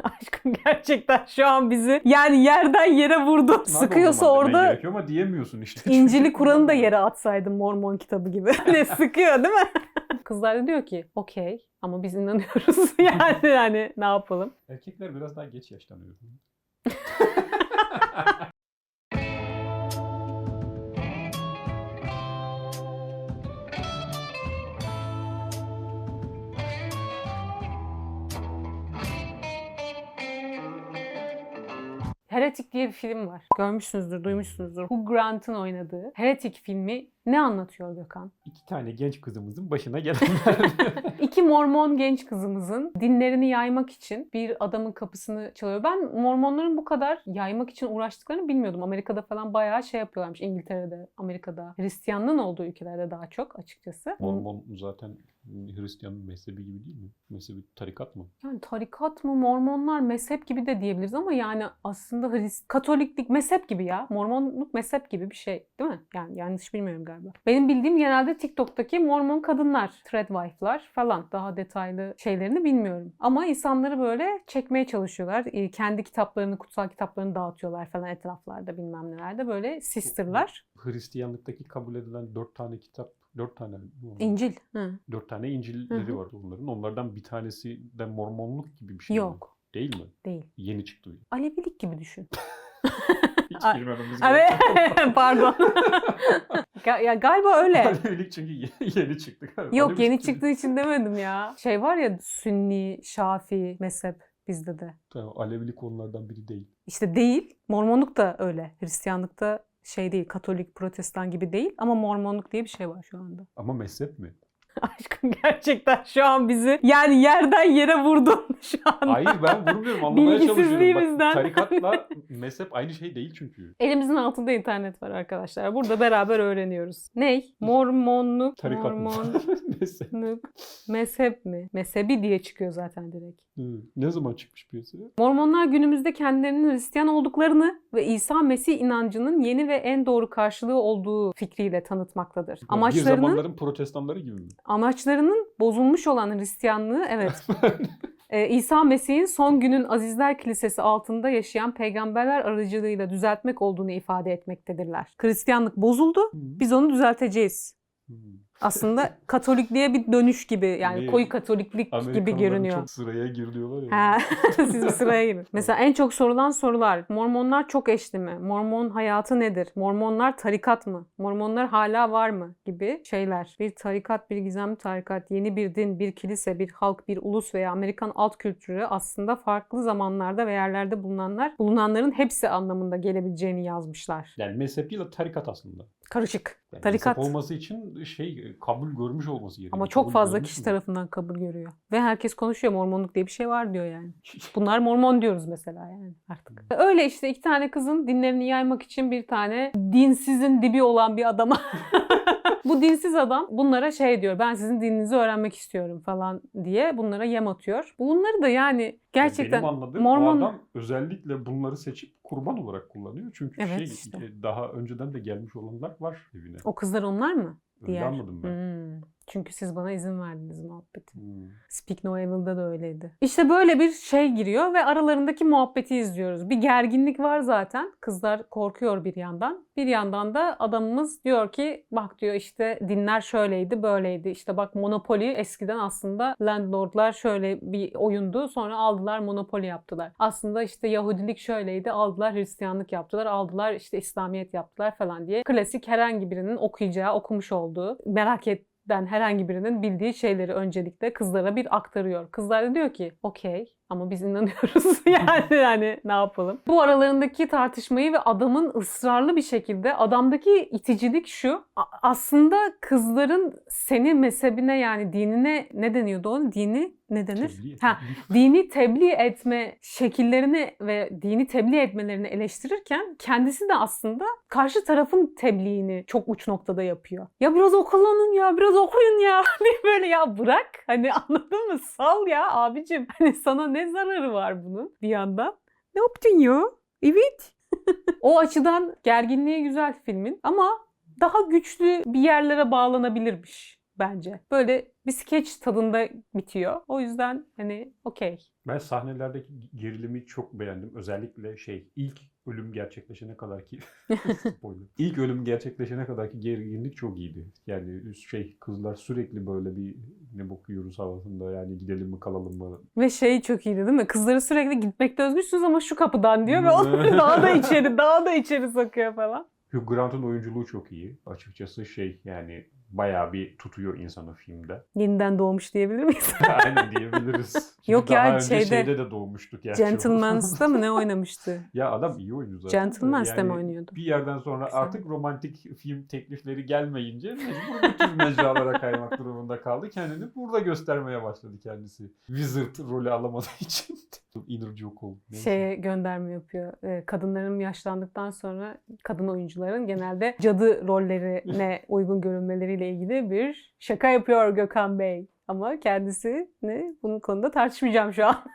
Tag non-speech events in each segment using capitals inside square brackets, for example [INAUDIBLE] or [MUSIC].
[LAUGHS] Aşkım gerçekten şu an bizi yani yerden yere vurdu. Nerede Sıkıyorsa orada gerekiyor ama diyemiyorsun işte. [LAUGHS] İncil'i Kur'an'ı da yere atsaydım Mormon kitabı gibi. [LAUGHS] Hani sıkıyor değil mi? Kızlar da diyor ki okey ama biz inanıyoruz yani yani ne yapalım? Erkekler biraz daha geç yaşlanıyor. Heretic diye bir film var. Görmüşsünüzdür, duymuşsunuzdur. Hugh Grant'ın oynadığı Heretic filmi ne anlatıyor Gökhan? İki tane genç kızımızın başına gelenler. [LAUGHS] [LAUGHS] İki Mormon genç kızımızın dinlerini yaymak için bir adamın kapısını çalıyor. Ben Mormonların bu kadar yaymak için uğraştıklarını bilmiyordum. Amerika'da falan bayağı şey yapıyorlarmış. İngiltere'de, Amerika'da. Hristiyanlığın olduğu ülkelerde daha çok açıkçası. Mormon zaten Hristiyan mezhebi gibi değil mi? Mezhebi tarikat mı? Yani tarikat mı, Mormonlar mezhep gibi de diyebiliriz ama yani aslında Hrist Katoliklik mezhep gibi ya. Mormonluk mezhep gibi bir şey değil mi? Yani yanlış bilmiyorum galiba. Benim bildiğim genelde TikTok'taki Mormon kadınlar, threadwife'lar falan. Daha detaylı şeylerini bilmiyorum. Ama insanları böyle çekmeye çalışıyorlar. Ee, Kendi kitaplarını, kutsal kitaplarını dağıtıyorlar falan etraflarda bilmem nelerde. Böyle sisterlar. Hristiyanlıktaki kabul edilen dört tane kitap, dört tane mi? İncil. Hı. Dört tane İncil'leri var onların. Onlardan bir tanesi de Mormonluk gibi bir şey mi? Yok. Değil mi? Değil. Yeni çıktı. Alevilik gibi düşün. [LAUGHS] Hiç girmememiz gerekiyor. [LAUGHS] Pardon. [LAUGHS] Ya galiba öyle. Alevilik çünkü ye- yeni çıktı. galiba. Yok Alevilik yeni çıktığı için demedim ya. Şey var ya Sünni, Şafi mezhep bizde de. Tamam, Alevilik onlardan biri değil. İşte değil. Mormonluk da öyle. Hristiyanlıkta şey değil. Katolik, protestan gibi değil. Ama Mormonluk diye bir şey var şu anda. Ama mezhep mi? [LAUGHS] Aşkım gerçekten şu an bizi yani yerden yere vurdun [LAUGHS] şu an. Hayır ben vurmuyorum anlamaya çalışıyorum. Bilgisizliğimizden. Bak, tarikatla [LAUGHS] mezhep aynı şey değil çünkü. Elimizin altında internet var arkadaşlar. Burada beraber öğreniyoruz. Ney? Mormonluk, Tarikat mı? Mormonluk, mezhep. mezhep mi? Mezhebi diye çıkıyor zaten direkt. Ne zaman çıkmış piyasaya? Mormonlar günümüzde kendilerinin Hristiyan olduklarını ve İsa Mesih inancının yeni ve en doğru karşılığı olduğu fikriyle tanıtmaktadır. Bir Amaçlarının zamanların protestanları gibi mi? Amaçlarının bozulmuş olan Hristiyanlığı evet. [LAUGHS] Ee, İsa Mesih'in son günün Azizler Kilisesi altında yaşayan peygamberler aracılığıyla düzeltmek olduğunu ifade etmektedirler. Hristiyanlık bozuldu. Biz onu düzelteceğiz. Aslında Katolikliğe bir dönüş gibi yani Ne? koyu Katoliklik gibi görünüyor. çok sıraya giriliyorlar ya. Ha, [LAUGHS] siz bir sıraya girin. Mesela en çok sorulan sorular. Mormonlar çok eşli mi? Mormon hayatı nedir? Mormonlar tarikat mı? Mormonlar hala var mı? Gibi şeyler. Bir tarikat, bir gizemli tarikat, yeni bir din, bir kilise, bir halk, bir ulus veya Amerikan alt kültürü aslında farklı zamanlarda ve yerlerde bulunanlar, bulunanların hepsi anlamında gelebileceğini yazmışlar. Yani mezhepiyle tarikat aslında. Karışık. Yani Tarikat. olması için şey kabul görmüş olması gerekiyor. Ama çok Kabul fazla kişi mü? tarafından kabul görüyor. Ve herkes konuşuyor. Mormonluk diye bir şey var diyor yani. [LAUGHS] Bunlar Mormon diyoruz mesela yani artık. Öyle işte iki tane kızın dinlerini yaymak için bir tane dinsizin dibi olan bir adama. [LAUGHS] Bu dinsiz adam bunlara şey diyor. Ben sizin dininizi öğrenmek istiyorum falan diye bunlara yem atıyor. Bunları da yani gerçekten Benim anladığım Mormon- adam özellikle bunları seçip kurban olarak kullanıyor. Çünkü Evet şey işte. e, daha önceden de gelmiş olanlar var evine. o kızlar onlar mı? Öyle Diğer. anladım ben. Hmm. Çünkü siz bana izin verdiniz muhabbeti. Hmm. Speak No Evil'da da öyleydi. İşte böyle bir şey giriyor ve aralarındaki muhabbeti izliyoruz. Bir gerginlik var zaten. Kızlar korkuyor bir yandan. Bir yandan da adamımız diyor ki bak diyor işte dinler şöyleydi böyleydi. İşte bak Monopoly eskiden aslında landlordlar şöyle bir oyundu. Sonra aldılar Monopoly yaptılar. Aslında işte Yahudilik şöyleydi. Aldılar Hristiyanlık yaptılar. Aldılar işte İslamiyet yaptılar falan diye. Klasik herhangi birinin okuyacağı, okumuş olduğu, merak et den herhangi birinin bildiği şeyleri öncelikle kızlara bir aktarıyor. Kızlar da diyor ki okey ama biz inanıyoruz [LAUGHS] yani yani ne yapalım. Bu aralarındaki tartışmayı ve adamın ısrarlı bir şekilde adamdaki iticilik şu aslında kızların seni mezhebine yani dinine ne deniyordu onun dini ne denir? Tebliğ. Ha, dini tebliğ etme şekillerini ve dini tebliğ etmelerini eleştirirken kendisi de aslında karşı tarafın tebliğini çok uç noktada yapıyor. Ya biraz okullanın ya biraz okuyun ya diye [LAUGHS] böyle ya bırak hani anladın mı sal ya abicim hani sana ne zararı var bunun bir yandan. Ne yaptın ya? Evet. [LAUGHS] o açıdan gerginliği güzel filmin ama daha güçlü bir yerlere bağlanabilirmiş bence. Böyle bir skeç tadında bitiyor. O yüzden hani okey. Ben sahnelerdeki gerilimi çok beğendim. Özellikle şey ilk ölüm gerçekleşene kadar ki. [LAUGHS] İlk ölüm gerçekleşene kadar ki gerginlik çok iyiydi. Yani şey kızlar sürekli böyle bir ne bakıyoruz havasında yani gidelim mi kalalım mı? Ve şey çok iyiydi değil mi? Kızları sürekli gitmekte özgürsünüz ama şu kapıdan diyor ve onları [LAUGHS] [LAUGHS] daha da içeri, daha da içeri sokuyor falan. Hugh Grant'ın oyunculuğu çok iyi. Açıkçası şey yani bayağı bir tutuyor insanı filmde. [LAUGHS] Yeniden doğmuş diyebilir miyiz? [LAUGHS] Aynen diyebiliriz. Çünkü Yok ya, daha önce şeyde- şeyde de doğmuştuk gerçi. Gentlemans'ta mı [LAUGHS] ne oynamıştı? ya adam iyi oyuncu zaten. Gentlemans'ta mı Yani oynuyordu? Bir yerden sonra Güzel. artık romantik film teklifleri gelmeyince mecbur bu tür mecralara kaymak durumunda kaldı. Kendini burada göstermeye başladı kendisi. Wizard rolü alamadığı için. Inner. Neyse. Şeye gönderme yapıyor. Ee, Kadınların yaşlandıktan sonra kadın oyuncuların genelde cadı rollerine uygun görünmeleriyle ilgili bir şaka yapıyor Gökhan Bey. Ama kendisi ne? Bunun konuda tartışmayacağım şu an. [LAUGHS]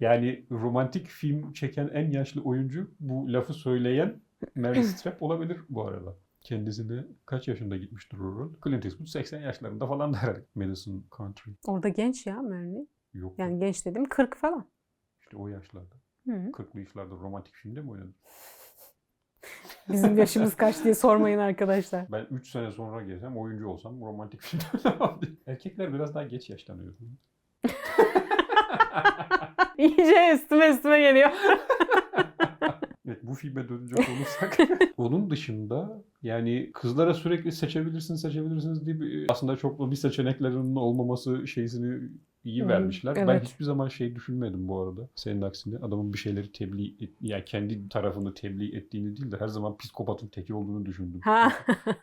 Yani romantik film çeken en yaşlı oyuncu bu lafı söyleyen Meryl Streep olabilir bu arada. Kendisi de kaç yaşında gitmiştir o rol? Clint Eastwood 80 yaşlarında falan der. Madison Country. Orada genç ya Merlin. Yok. Yani genç dedim 40 falan. İşte o yaşlarda. Hı. 40'lı yaşlarda romantik filmde mi oynadı? Bizim yaşımız kaç diye sormayın arkadaşlar. Ben 3 sene sonra gelsem oyuncu olsam romantik diye. Erkekler biraz daha geç yaşlanıyor. [LAUGHS] İyice üstüme üstüme geliyor. Evet bu filme dönecek olursak. [LAUGHS] Onun dışında yani kızlara sürekli seçebilirsiniz seçebilirsiniz diye bir, aslında çok bir seçeneklerinin olmaması şeysini iyi Hı, vermişler. Ben evet. hiçbir zaman şey düşünmedim bu arada. Senin aksine adamın bir şeyleri tebliğ et, yani kendi tarafını tebliğ ettiğini değil de her zaman psikopatın teki olduğunu düşündüm. Ha.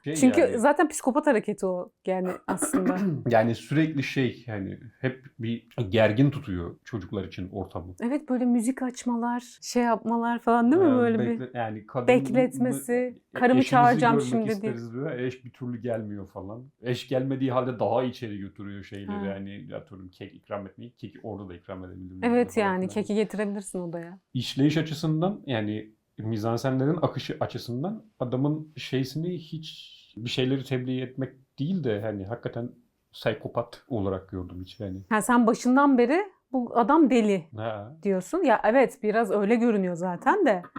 Şey [LAUGHS] Çünkü yani- zaten psikopat hareketi o yani aslında. [CLEARS THROAT] yani sürekli şey yani hep bir gergin tutuyor çocuklar için ortamı. Evet böyle müzik açmalar, şey yapmalar falan değil mi Ee, böyle bir bekle- yani kadın bekletmesi, karımı çağıracağım şimdi isteriz diyor. Eş bir türlü gelmiyor falan. Eş gelmediği halde daha içeri götürüyor şeyleri. Ha. Yani atıyorum kek ikram etmeyi. Keki orada da ikram edebilir. Evet yani keki getirebilirsin odaya. İşleyiş açısından yani mizansenlerin akışı açısından adamın şeysini hiç bir şeyleri tebliğ etmek değil de hani hakikaten psikopat olarak gördüm hiç yani. Ha, sen başından beri bu adam deli Ha. diyorsun. Ya evet biraz öyle görünüyor zaten de. [CLEARS THROAT]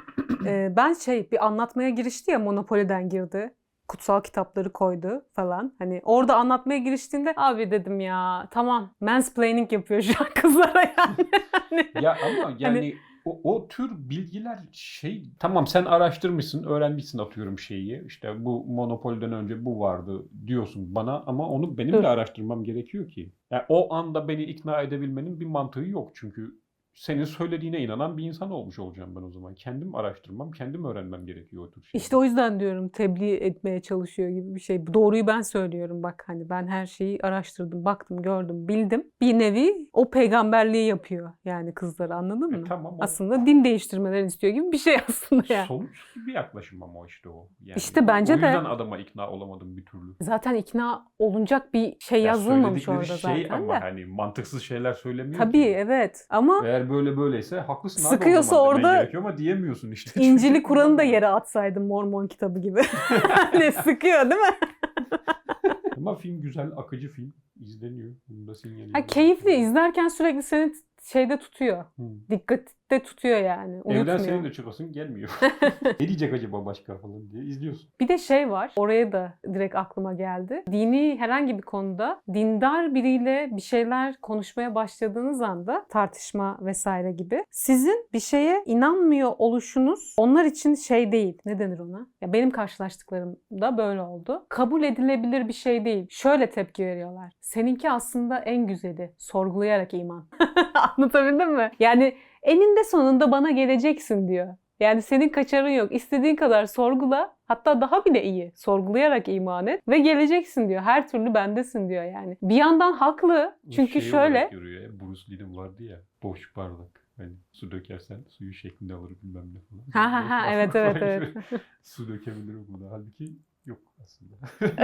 Ee, ben şey bir anlatmaya girişti ya Monopoly'den girdi. Kutsal kitapları koydu falan. Hani orada anlatmaya giriştiğinde abi dedim ya tamam mansplaining yapıyor şu an kızlara yani. [LAUGHS] Hani- Ya ama yani o, o tür bilgiler şey tamam sen araştırmışsın, öğrenmişsin atıyorum şeyi. İşte bu monopolden önce bu vardı diyorsun bana ama onu benim de araştırmam gerekiyor ki. Yani o anda beni ikna edebilmenin bir mantığı yok çünkü senin söylediğine inanan bir insan olmuş olacağım ben o zaman. Kendim araştırmam, kendim öğrenmem gerekiyor o tür şeyleri. İşte o yüzden diyorum tebliğ etmeye çalışıyor gibi bir şey. Doğruyu ben söylüyorum bak hani ben her şeyi araştırdım, baktım, gördüm, bildim. Bir nevi o peygamberliği yapıyor yani kızları anladın E mı? tamam o Aslında din değiştirmelerini istiyor gibi bir şey aslında yani. somut bir yaklaşım ama işte o. Yani İşte bence o de. yüzden adama ikna olamadım bir türlü. Zaten ikna olunacak bir şey Ya yazılmamış orada söyledikleri zaten şey de. ama hani mantıksız şeyler söylemiyor Tabii ki. evet ama Eğer böyle böyleyse haklısın abi Sıkıyorsa o zaman demen orada gerekiyor ama diyemiyorsun işte. [LAUGHS] İncil'i Kur'an'ı da yere atsaydım Mormon kitabı gibi. [LAUGHS] hani sıkıyor değil mi? Ama film güzel, akıcı film. izleniyor. Bunu da sinyali. Ha, keyifli izlerken sürekli seni şeyde tutuyor. Hı. Dikkatte tutuyor yani. Evden Uyutmuyor. senin de çıkasın gelmiyor. [LAUGHS] ne diyecek acaba başka falan diye izliyorsun. Bir de şey var. Oraya da direkt aklıma geldi. Dini herhangi bir konuda dindar biriyle bir şeyler konuşmaya başladığınız anda tartışma vesaire gibi sizin bir şeye inanmıyor oluşunuz onlar için şey değil. Ne denir ona? Ya benim karşılaştıklarım da böyle oldu. Kabul edilebilir bir şey değil. Şöyle tepki veriyorlar. Seninki aslında en güzeli. Sorgulayarak iman. [LAUGHS] Anlatabildim mi? Yani eninde sonunda bana geleceksin diyor. Yani senin kaçarın yok. İstediğin kadar sorgula. Hatta daha bile iyi. Sorgulayarak iman et ve geleceksin diyor. Her türlü bendesin diyor yani. Bir yandan haklı. Çünkü şey şöyle ya. Bruce Lee'nin vardı ya. Boş bardak. Hani su dökersen suyu şeklinde alır bilmem ne falan. Ha ha ha evet [LAUGHS] evet evet. su dökebilirim buna. Halbuki yok aslında. [LAUGHS]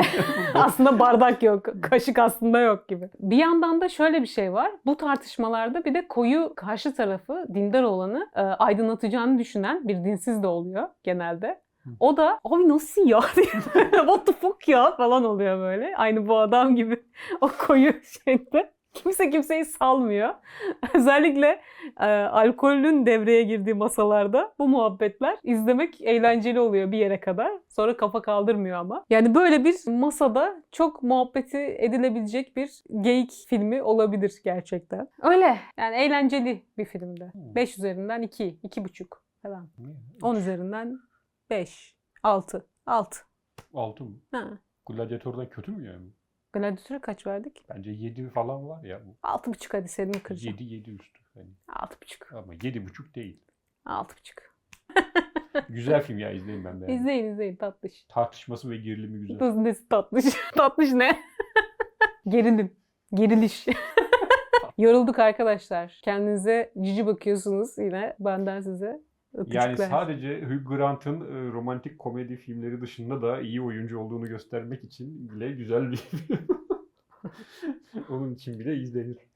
[LAUGHS] aslında bardak yok. Kaşık aslında yok gibi. Bir yandan da şöyle bir şey var. Bu tartışmalarda bir de koyu karşı tarafı dindar olanı e, aydınlatacağını düşünen bir dinsiz de oluyor genelde. O da abi nasıl ya [LAUGHS] what the fuck ya falan oluyor böyle. Aynı bu adam gibi o koyu şeyde. Kimse kimseyi salmıyor. [LAUGHS] Özellikle e, alkolün devreye girdiği masalarda bu muhabbetler izlemek eğlenceli oluyor bir yere kadar. Sonra kafa kaldırmıyor ama. Yani böyle bir masada çok muhabbeti edilebilecek bir geyik filmi olabilir gerçekten. Öyle. Yani eğlenceli bir filmdi. Hmm. 5 üzerinden 2, 2,5 falan. Niye? 10 üzerinden 5, 6, 6. Altı mı? Ha. Gladiator'dan kötü mü yani? Gladiatör'e kaç verdik? Bence 7 falan var ya. bu. 6,5 hadi senin kıracağım. 7 7 üstü. Yani. 6,5. Ama 7,5 değil. 6,5. [LAUGHS] Güzel film ya izleyin ben de. İzleyin izleyin tatlış. Tartışması ve gerilimi güzel. Kız nesi tatlış. [LAUGHS] tatlış ne? [LAUGHS] Gerilim. Geriliş. Yorulduk arkadaşlar. Kendinize cici bakıyorsunuz yine benden size. Yani öpücükler. sadece Hugh Grant'ın e, romantik komedi filmleri dışında da iyi oyuncu olduğunu göstermek için bile güzel bir [LAUGHS] film. [LAUGHS] Onun için bile izlenir.